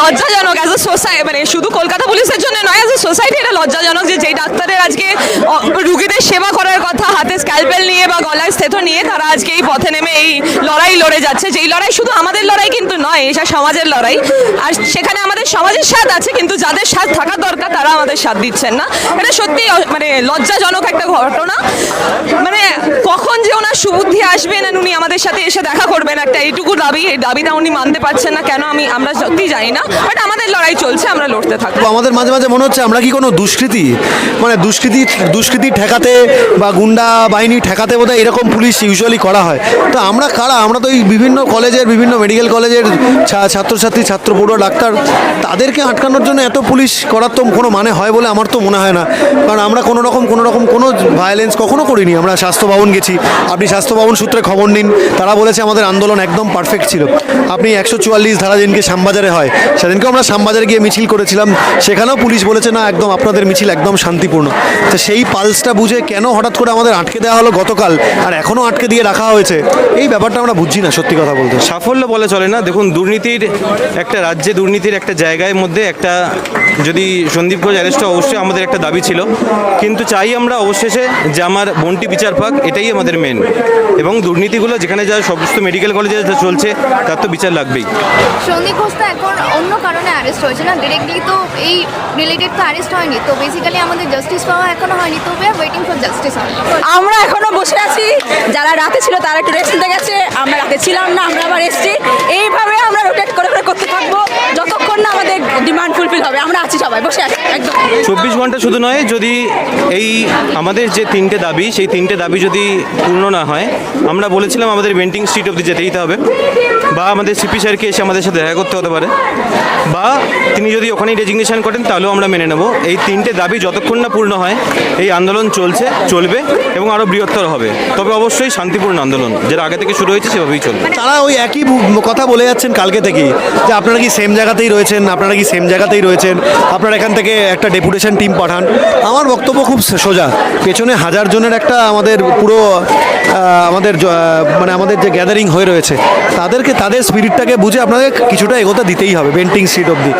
লজ্জাজনক as a society মানে শুধু কলকাতা পুলিশের জন্য নয় অ্যাজ এ সোসাইটি এটা লজ্জাজনক যে যেই ডাক্তারের আজকে রুগীদের সেবা করার কথা, হাতে স্ক্যালপেল নিয়ে বা গলায় স্থেথ নিয়ে তারা আজকে এই পথে নেমে এই লড়াই লড়ে যাচ্ছে। যেই লড়াই শুধু আমাদের লড়াই কিন্তু নয়, এটা সমাজের লড়াই। আর সেখানে আমাদের সমাজের স্বাদ আছে, কিন্তু যাদের স্বাদ থাকার দরকার তারা আমাদের স্বাদ দিচ্ছেন না। এটা সত্যি মানে লজ্জাজনক একটা ঘটনা। মানে কখন যে ওনার সুবুদ্ধি আসবেন উনি আমাদের সাথে এসে দেখা করবেন একটা, এইটুকু দাবি, এই দাবিটা উনি মানতে পারছেন না, কেন আমি, আমরা সত্যি জানি না। বাট আমাদের লড়াই চলছে আমরা লড়তে থাকব। আমাদের মাঝে মাঝে মনে হচ্ছে আমরা কি কোনো দুষ্কৃতি? মানে দুষ্কৃতি দুষ্কৃতি ঠেকাতে বা গুন্ডা বাহিনী ঠেকাতে বোধহয় এরকম পুলিশ ইউজুয়ালি করা হয়। তো আমরা কারা? আমরা তো এই বিভিন্ন কলেজের বিভিন্ন মেডিকেল কলেজের ছাত্রছাত্রী ছাত্র পড়ুয়া ডাক্তার তাদেরকে আটকানোর জন্য এত পুলিশ করার তো কোনো মানে হয় বলে আমার তো মনে হয় না। কারণ আমরা কোনো রকম কোনো রকম কোনো ভায়োলেন্স কখনো করিনি। আমরা স্বাস্থ্য ভবন গেছি। আপনি স্বাস্থ্য ভবন সূত্রে খবর নিন। তারা বলেছে আমাদের আন্দোলন একদম পারফেক্ট ছিল। আপনি একশো চুয়াল্লিশ ধারা যেদিনকে শ্যামবাজারে হয় সেদিনকে আমরা শ্যামবাজারে গিয়ে মিছিল করেছিলাম সেখানেও পুলিশ বলেছে না একদম আপনাদের মিছিল একদম শান্তিপূর্ণ। তো সেই পালসটা বুঝে কেন হঠাৎ করে আমাদের আটকে দেওয়া হলো গতকাল আর এখনও আটকে দিয়ে রাখা হয়েছে এই ব্যাপারটা আমরা বুঝছি না সত্যি কথা বলতে। সাফল্য বলে চলে না? দেখুন দুর্নীতির একটা রাজ্যে দুর্নীতির একটা জায়গায় মধ্যে একটা যদি সন্দীপ ঘোষ অ্যারেস্ট অবশ্যই আমাদের একটা দাবি ছিল। কিন্তু চাই আমরা অবশেষে যে আমার বন্টি বিচার পাক এটাই আমাদের মেন এবং দুর্নীতিগুলো যেখানে যা সমস্ত মেডিকেল কলেজে যা চলছে তার তো বিচার লাগবেই। সন্দীপ ঘোষ তো এখন অন্য কারণে অ্যারেস্ট হয়েছে না ডিরেক্টলি তো এই রিলেটেড তো অ্যারেস্ট হয়নি। তো বেসিক্যালি আমাদের জাস্টিস পাওয়া এখনও হয়নি, তো ওয়েটিং ফর জাস্টিস আমরা এখনও বসে আছি, যারা রাতে ছিল তারা একটু রেস্ট গেছে, আমরা রাতে ছিলাম না, আমরা আবার এসেছি। এইভাবে আমরা রোটেট করে করে করতে থাকব, যতক্ষণ না আমাদের ডিমান্ড ফুলফিল হবে। আমরা আছি সবাই বসে আছি একদম। চব্বিশ ঘণ্টা শুধু নয় যদি এই আমাদের যে তিনটে দাবি সেই তিনটে দাবি যদি পূর্ণ না হয় আমরা বলেছিলাম আমাদের বেন্টিং স্ট্রিট অবধি যেতে দিতে হবে। বা আমাদের সিপি স্যারকে এসে আমাদের সাথে দেখা করতে হতে পারে। বা তিনি যদি ওখানেই রেজিগনেশন করেন তাহলেও আমরা মেনে নেব। এই তিনটে দাবি যতক্ষণ না পূর্ণ হয় এই আন্দোলন চলছে চলবে এবং আরও বৃহত্তর হবে। তবে অবশ্যই শান্তিপূর্ণ আন্দোলন যেটা আগে থেকে শুরু হয়েছে সেভাবেই চলবে। তারা ওই একই কথা বলে যাচ্ছেন কালকে থেকেই যে আপনারা কি সেম জায়গাতেই রয়েছেন, আপনারা কি সেম জায়গাতেই রয়েছেন? আপনারা এখান থেকে একটা ডেপুটেশন টিম পাঠান। আমার বক্তব্য খুব সোজা। পেছনে হাজার জনের একটা আমাদের পুরো আমাদের মানে আমাদের যে গ্যাদারিং হয়ে রয়েছে, তাদেরকে, তাদের স্পিরিটটাকে বুঝে আপনাদের কিছুটা এগোতে দিতেই হবে বেন্টিং সিট অবধি।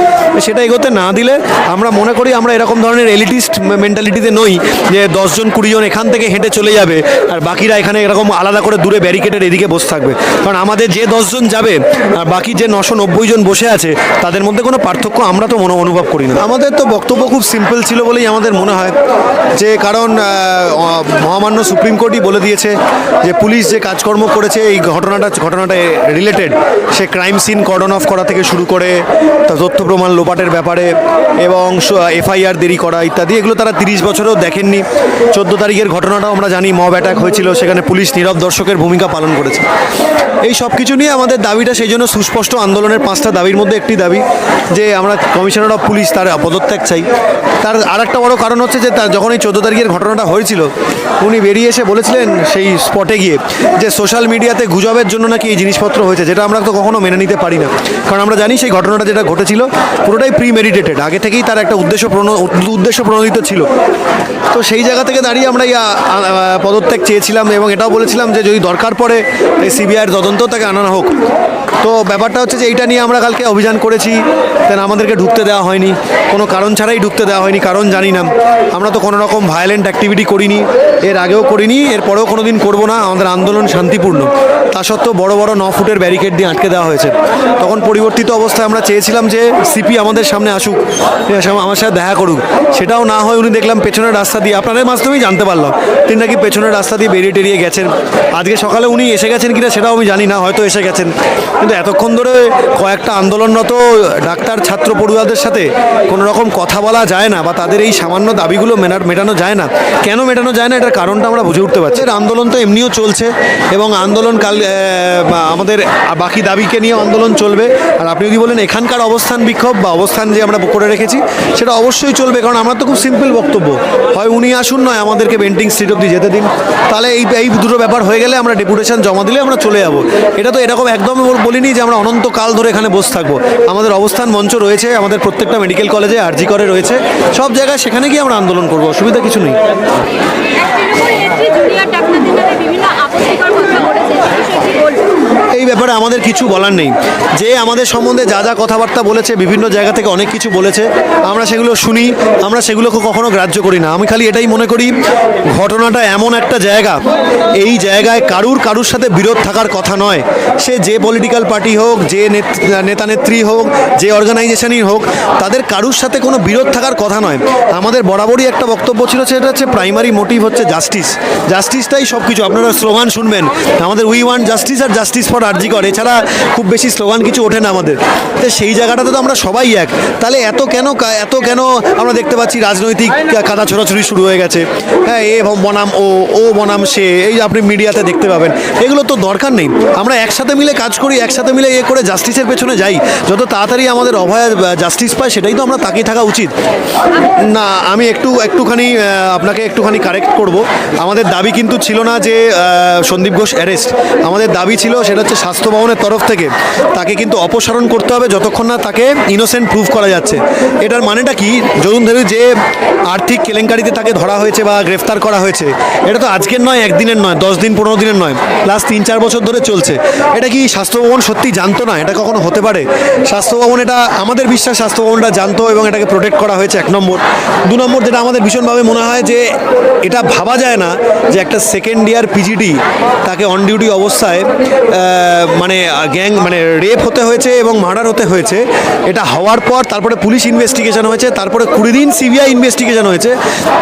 সেটা এগোতে না দিলে আমরা মনে করি আমরা এরকম ধরনের এলিটিস্ট মেন্টালিটিতে নই যে দশজন কুড়িজন এখান থেকে হেঁটে চলে যাবে আর বাকিরা এখানে এরকম আলাদা করে দূরে ব্যারিকেডের এদিকে বসে থাকবে। কারণ আমাদের যে দশজন যাবে আর বাকি যে নশো নব্বই জন বসে আছে, তাদের মধ্যে কোনো পার্থক্য আমরা তো মনে অনুভব করি না। আমাদের তো বক্তব্য খুব সিম্পল ছিল বলেই আমাদের মনে হয় যে, কারণ মহামান্য সুপ্রিম কোর্টই বলে দিয়েছে যে, পুলিশ যে কাজকর্ম করেছে, এই ঘটনাটা ঘটনাটা রিলেটেড সে ক্রাইম সিন কর্ডন অফ করা থেকে শুরু করে তথ্য প্রমাণ লোপাটের ব্যাপারে এবং এফআইআর দেরি করা ইত্যাদি, এগুলো তারা তিরিশ বছরেও দেখেননি। চোদ্দ তারিখের ঘটনাটাও আমরা জানি মব অ্যাটাক হয়েছিল, সেখানে পুলিশ নীরব দর্শকের ভূমিকা পালন করেছে। এই সব কিছু নিয়ে আমাদের দাবিটা সেই জন্য সুস্পষ্ট আন্দোলনের পাঁচটা দাবির মধ্যে একটি দাবি যে আমরা কমিশনার অফ পুলিশ, তার পদত্যাগ চাই। তার আর একটা বড় কারণ হচ্ছে যে, তার যখন এই চোদ্দ তারিখের ঘটনাটা হয়েছিল, উনি বেরিয়ে এসে বলেছিলেন সেই স্পটে গিয়ে যে, সোশ্যাল মিডিয়াতে গুজবের জন্য নাকি এই জিনিসপত্র হয়েছে, যেটা আমরা তো কখনো মেনে নিতে পারি না। কারণ আমরা জানি সেই ঘটনাটা যেটা ঘটেছিল, পুরোটাই প্রি মেডিটেটেড আগে থেকেই তার একটা উদ্দেশ্য প্রণ- উদ্দেশ্য প্রণোদিত ছিল। তো সেই জায়গা থেকে দাঁড়িয়ে আমরা এই পদত্যাগ চেয়েছিলাম এবং এটাও বলেছিলাম যে, যদি দরকার পড়ে, এই সিবিআইয়ের তদন্ত তাকে আনানো হোক। তো ব্যাপারটা হচ্ছে যে, এইটা নিয়ে আমরা কালকে অভিযান করেছি। দেন আমাদেরকে ঢুকতে দেওয়া হয়নি। কোনো কারণ ছাড়াই ঢুকতে দেওয়া হয়নি, কারণ জানি না। আমরা তো কোনো রকম ভায়োলেন্ট অ্যাক্টিভিটি করিনি, এর আগেও করিনি, এরপরেও কোনো দিন করব না, আমাদের আন্দোলন শান্তিপূর্ণ। তা সত্ত্বেও বড় বড় ন ফুটের ব্যারিকেড দিয়ে আটকে দেওয়া হয়েছে। তখন পরিবর্তিত অবস্থায় আমরা চেয়েছিলাম যে সিপি আমাদের সামনে আসুক আমার সাথে দেখা করুক। সেটাও না হয় উনি দেখলাম পেছনের রাস্তা দিয়ে, আপনাদের মাধ্যমেই জানতে পারলাম। তিনি নাকি পেছনের রাস্তা দিয়ে বেরিয়ে টেরিয়ে গেছেন। আজকে সকালে উনি এসে গেছেন কিনা সেটাও আমি জানি না, হয়তো এসে গেছেন। কিন্তু এতক্ষণ ধরে কয়েকটা আন্দোলনরত ডাক্তার, ছাত্র পড়ুয়াদের সাথে কোনো রকম কথা বলা যায় না বা তাদের এই সামান্য দাবিগুলো মেনা- মেটানো যায় না। কেন মেটানো যায় না? এটার কারণটা আমরা বুঝে উঠতে পারছি আন্দোলন তো এমনিও চলছে এবং আন্দোলন কাল আমাদের বাকি দাবিকে নিয়ে আন্দোলন চলবে। আর আপনি যদি বলেন এখানকার অবস্থান বিক্ষোভ বা অবস্থান যে আমরা করে রেখেছি, সেটা অবশ্যই চলবে। কারণ আমার তো খুব সিম্পল বক্তব্য। হয় উনি আসুন, নয় আমাদেরকে বেন্টিং স্ট্রিট অব্দি যেতে দিন। তাহলে এই এই দুটো ব্যাপার হয়ে গেলে আমরা ডেপুটেশন জমা দিলে আমরা চলে যাব। এটা তো এরকম একদম বলিনি যে আমরা অনন্তকাল ধরে এখানে বসে থাকব। আমাদের অবস্থান মঞ্চ রয়েছে, আমাদের প্রত্যেকটা মেডিকেল কলেজে আরজি করে রয়েছে। সব জায়গায় সেখানে গিয়ে আমরা আন্দোলন করব, অসুবিধা কিছু নেই। এই ব্যাপারে আমাদের কিছু বলার নেই। যে আমাদের সম্বন্ধে যা যা কথাবার্তা বলেছে, বিভিন্ন জায়গা থেকে অনেক কিছু বলেছে, আমরা সেগুলো শুনি, আমরা সেগুলোকে কখনো গ্রাহ্য করি না। আমি খালি এটাই মনে করি, ঘটনাটা এমন একটা জায়গা, এই জায়গায় কারুর কারুর সাথে বিরোধ থাকার কথা নয়। সে যে পলিটিক্যাল পার্টি হোক, যে নেত- নেতা নেত্রী হোক, যে অর্গানাইজেশনই হোক, তাদের কারুর সাথে কোনো বিরোধ থাকার কথা নয়। আমাদের বরাবরই একটা বক্তব্য ছিল, সেটা হচ্ছে প্রাইমারি মোটিভ হচ্ছে জাস্টিস জাস্টিসটাই সব কিছু আপনারা স্লোগান শুনবেন, আমাদের উই ওয়ান্ট জাস্টিস আর জাস্টিস ফর আরজিকর এছাড়া খুব বেশি স্লোগান কিছু ওঠে না আমাদের। তো সেই জায়গাটাতে তো আমরা সবাই এক। তাহলে এত কেন এত কেন আমরা দেখতে পাচ্ছি রাজনৈতিক কাদা ছোড়াছুড়ি শুরু হয়ে গেছে? হ্যাঁ এ বনাম, ও ও বনাম, সে, এই আপনি মিডিয়াতে দেখতে পাবেন। এগুলো তো দরকার নেই। আমরা একসাথে মিলে কাজ করি, একসাথে মিলে এ করে জাস্টিসের পেছনে যাই। যত তাড়াতাড়ি আমাদের অভয় জাস্টিস পায়, সেটাই তো আমরা তাকিয়ে থাকা উচিত। না, আমি একটু, একটুখানি আপনাকে একটুখানি কারেক্ট করব। আমাদের দাবি কিন্তু ছিল না যে সন্দীপ ঘোষ অ্যারেস্ট আমাদের দাবি ছিল, সেটা হচ্ছে স্বাস্থ্য ভবনের তরফ থেকে তাকে কিন্তু অপসারণ করতে হবে যতক্ষণ না তাকে ইনোসেন্ট প্রুভ করা যাচ্ছে। এটার মানেটা কি? ধরুন ধরুন যে আর্থিক কেলেঙ্কারিতে তাকে ধরা হয়েছে বা গ্রেফতার করা হয়েছে, এটা তো আজকের নয়, একদিনের নয়, দশ দিন, পনেরো দিনের নয় লাস্ট তিন, চার বছর ধরে চলছে। এটা কি স্বাস্থ্য ভবন সত্যি জানতো না? এটা কখনো হতে পারে? স্বাস্থ্য ভবন এটা আমাদের বিশ্বাস স্বাস্থ্য ভবনটা জানতো এবং এটাকে প্রোটেক্ট করা হয়েছে এক নম্বর। দু নম্বর যেটা আমাদের ভীষণভাবে মনে হয় যে এটা ভাবা যায় না যে একটা সেকেন্ড ইয়ার পিজিডি তাকে অন ডিউটি অবস্থায় মানে গ্যাং মানে রেপ হতে হয়েছে এবং মার্ডার হতে হয়েছে। এটা হওয়ার পর তারপরে পুলিশ ইনভেস্টিগেশন হয়েছে, তারপরে কুড়ি দিন সিবিআই ইনভেস্টিগেশন হয়েছে,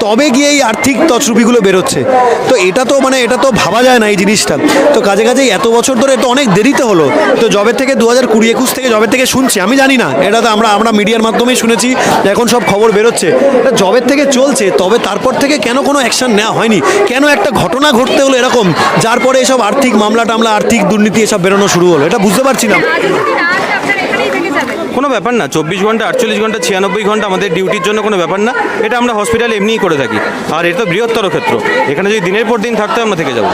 তবে গিয়ে এই আর্থিক তছরুপিগুলো বেরোচ্ছে। তো এটা তো মানে এটা তো ভাবা যায় না এই জিনিসটা। তো কাজে কাজে এত বছর ধরে তো অনেক দেরিতে হলো। তো জবে থেকে দু হাজার কুড়ি একুশ থেকে জবে থেকে শুনছি, আমি জানি না, এটা তো আমরা আমরা মিডিয়ার মাধ্যমেই শুনেছি, এখন সব খবর বেরোচ্ছে। জবের থেকে চলছে, তবে তারপর থেকে কেন কোনো অ্যাকশন নেওয়া হয়নি? কেন একটা ঘটনা ঘটতে হলো এরকম, যার পরে এসব আর্থিক মামলা টামলা আর্থিক দুর্নীতি এসব বেরোনো শুরু হলো? এটা বুঝতে পারছি না। কোনো ব্যাপার না, চব্বিশ ঘণ্টা, আটচল্লিশ ঘণ্টা, ছিয়ানব্বই ঘণ্টা আমাদের ডিউটির জন্য কোনো ব্যাপার না, এটা আমরা হসপিটালে এমনিই করে থাকি। আর এটা তো বৃহত্তর ক্ষেত্র, এখানে যদি দিনের পর দিন থাকতে আমরা থেকে যাব।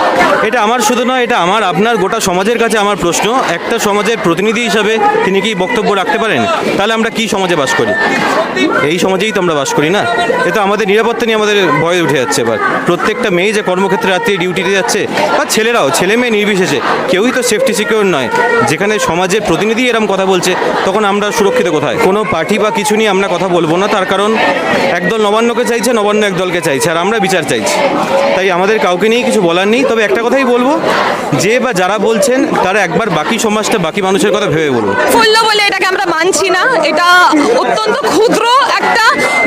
এটা আমার শুধু নয়, এটা আমার, আপনার গোটা সমাজের কাছে আমার প্রশ্ন, একটা সমাজের প্রতিনিধি হিসাবে তিনি কি বক্তব্য রাখতে পারেন? তাহলে আমরা কি সমাজে বাস করি? এই সমাজেই তো আমরা বাস করি না? এ তো আমাদের নিরাপত্তা নিয়ে আমাদের ভয় উঠে যাচ্ছে এবার। প্রত্যেকটা মেয়ে যে কর্মক্ষেত্রে রাত্রি ডিউটিতে যাচ্ছে, বা ছেলেরাও, ছেলে মেয়ে নির্বিশেষে, কেউই তো সেফটি সিকিউর নয়। যেখানে সমাজের প্রতিনিধি এরম কথা বলছে, তখন আমরা সুরক্ষিত কোথায়? কোনো পার্টি বা কিছু নিয়ে আমরা কথা বলব না তার কারণ একদল নবান্নকে চাইছে নবান্ন একদলকে চাইছে আর আমরা বিচার চাইছি। তাই আমাদের কাউকে নিয়ে কিছু বলার নেই তবে একটা কথাই বলব যে বা যারা বলছেন তারা একবার বাকি সমাজটা বাকি মানুষের কথা ভেবে বলব সাফল্য বলে এটাকে আমরা মানছি না এটা অত্যন্ত ক্ষুদ্র একটা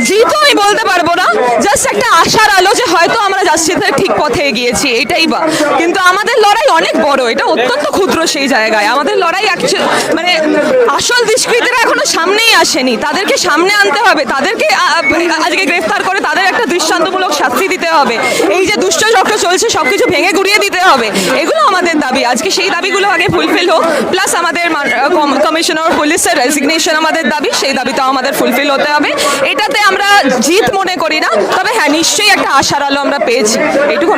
জিত আমি বলতে পারব না জাস্ট একটা আশার আলো যে হয়তো আমরা জাস্টিসের ঠিক পথে এগিয়েছি এটাই বা। কিন্তু আমাদের লড়াই অনেক বড় এটা অত্যন্ত ক্ষুদ্র সেই জায়গায়। আমাদের লড়াই মানে আসল দুষ্কৃতীরা এখনও সামনেই আসেনি। তাদেরকে সামনে আনতে হবে তাদেরকে আ, আজকে গ্রেফতার করে তাদের একটা দৃষ্টান্তমূলক শাস্তি দিতে হবে। এই যে দুষ্ট চক্র চলছে সব কিছু ভেঙে গুড়িয়ে দিতে হবে। এগুলো আমাদের দাবি। আজকে সেই দাবিগুলো আগে ফুলফিল হোক। প্লাস আমাদের কমিশনার পুলিশের রেজিগনেশন আমাদের দাবি। সেই দাবিটাও আমাদের ফুলফিল হতে হবে। এটাতে আমরা জিত মনে করি না। তবে হ্যাঁ নিশ্চয়ই একটা আশার আলো আমরা পেয়েছি। এইটুকু